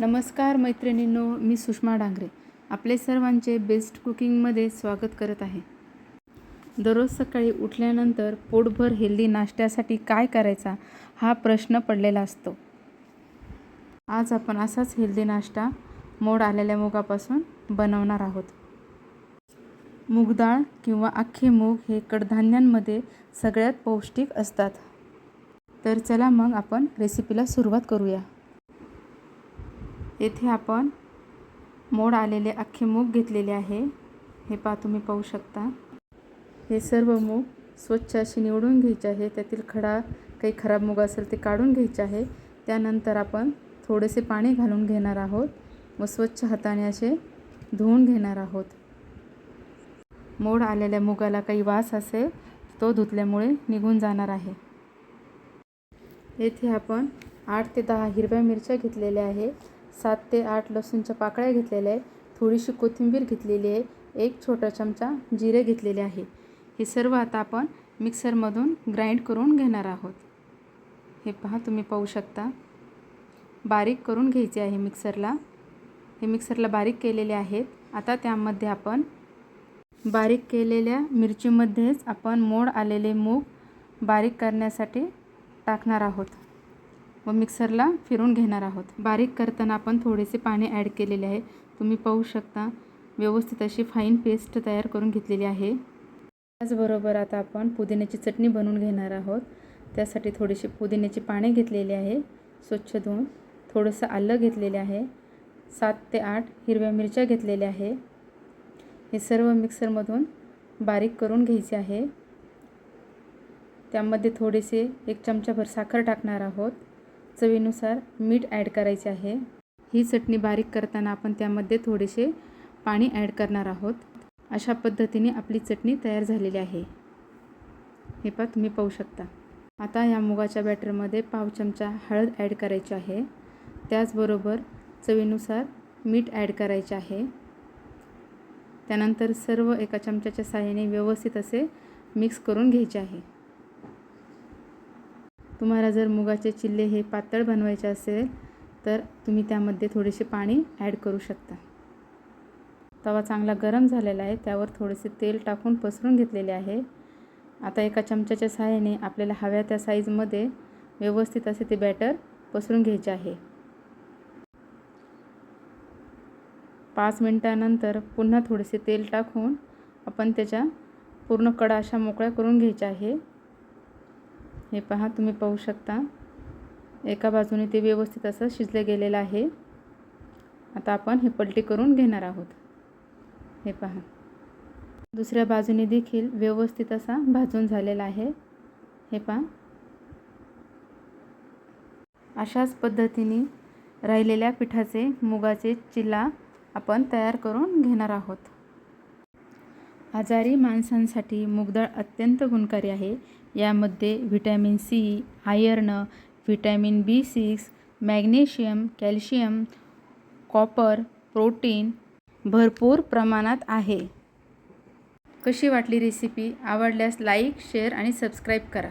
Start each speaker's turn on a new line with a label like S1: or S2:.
S1: नमस्कार मैत्रिणींनो मी सुषमा डांगरे. आपले सर्वांचे बेस्ट कुकिंगमध्ये स्वागत करत आहे. दररोज सकाळी उठल्यानंतर पोटभर हेल्दी नाश्त्यासाठी काय करायचा हा प्रश्न पडलेला असतो. आज आपण असाच हेल्दी नाश्ता मोड आलेल्या मुगापासून बनवणार आहोत. मूग डाळ किंवा अख्खे मूग हे कडधान्यांमध्ये सगळ्यात पौष्टिक असतात. तर चला मग आपण रेसिपीला सुरुवात करूया. येथे आपण मोड आलेले अख्खे मूग घेतलेले आहे. हे पा तुम्ही पाहू शकता. हे सर्व मूग स्वच्छ असे निवडून घ्यायचे आहे. त्यातील खडा काही खराब मूग असेल ते काढून घ्यायचे आहे. त्यानंतर आपण थोडेसे पाणी घालून घेणार आहोत व स्वच्छ हाताने असे धुवून घेणार आहोत. मोड आलेल्या मुगाला काही वास असेल तो धुतल्यामुळे निघून जाणार आहे. येथे आपण आठ ते दहा हिरव्या मिरच्या घेतलेल्या आहे. सात ते आठ लसूणच्या पाकळ्या घेतलेल्या आहे थोडीशी कोथिंबीर घेतलेली आहे. एक छोटा चमचा जिरे घेतलेले आहे. हे सर्व आता आपण मिक्सरमधून ग्राइंड करून घेणार आहोत. हे पहा तुम्ही पाहू शकता. बारीक करून घ्यायचे आहे मिक्सरला. हे मिक्सरला बारीक केलेले आहेत. आता त्यामध्ये आपण बारीक केलेल्या मिरचीमध्येच आपण मोड आलेले मूग बारीक करण्यासाठी टाकणार आहोत. व मिक्सरला फिरून घेणार आहोत. बारीक करताना आपण थोडेसे पाणी ॲड केलेले आहे. तुम्ही पाहू शकता व्यवस्थित अशी फाईन पेस्ट तयार करून घेतलेली आहे. त्याचबरोबर आता आपण पुदिन्याची चटणी बनवून घेणार आहोत. त्यासाठी थोडीशी पुदिन्याची पाने घेतलेली आहे. स्वच्छ धुवून थोडंसं आलं घेतलेले आहे. सात ते आठ हिरव्या मिरच्या घेतलेल्या आहे. हे सर्व मिक्सरमधून बारीक करून घ्यायचे आहे. त्यामध्ये थोडेसे एक चमचाभर साखर टाकणार आहोत. चवीनुसार मीठ ॲड करायचे आहे. ही चटणी बारीक करताना आपण त्यामध्ये थोडेसे पाणी ॲड करणार आहोत. अशा पद्धतीने आपली चटणी तयार झालेली आहे. हे पा तुम्ही पाहू शकता. आता या मुगाच्या बॅटरमध्ये पाव चमचा हळद ॲड करायची आहे. त्याचबरोबर चवीनुसार मीठ ॲड करायचे आहे. त्यानंतर सर्व एका चमच्याच्या सहाय्याने व्यवस्थित असे मिक्स करून घ्यायचे आहे. तुम्हाला जर मुगाचे चिल्ले हे पातळ बनवायचे असेल तर तुम्ही त्यामध्ये थोडेसे पाणी ॲड करू शकता. तवा चांगला गरम झालेला आहे त्यावर थोडेसे तेल टाकून पसरून घेतलेले आहे. आता एका चमच्याच्या सहाय्याने आपल्याला हव्या त्या साईजमध्ये व्यवस्थित असे ते बॅटर पसरून घ्यायचे आहे. पाच मिनटानंतर पुन्हा थोडेसे तेल टाकून आपण त्याच्या पूर्ण कडा अशा मोकळ्या करून घ्यायच्या आहे. हे पहा तुम्ही पाहू शकता. एका बाजूने ते व्यवस्थित असं शिजलं गेलेलं आहे. आता आपण हे पलटी करून घेणार आहोत. हे पहा. दुसऱ्या बाजूने देखील व्यवस्थित असा भाजून झालेला आहे. हे पहा. अशाच पद्धतीने राहिलेल्या पिठाचे मुगाचे चिल्ला आपण तयार करून घेणार आहोत. आजारी माणसांसाठी मुगडाळ अत्यंत गुणकारी आहे. यामध्ये vitamin C iron vitamin B six magnesium calcium copper protein भरपूर प्रमाणात आहे. कशी वाटली रेसिपी? आवडल्यास लाईक शेअर आणि सबस्क्राईब करा.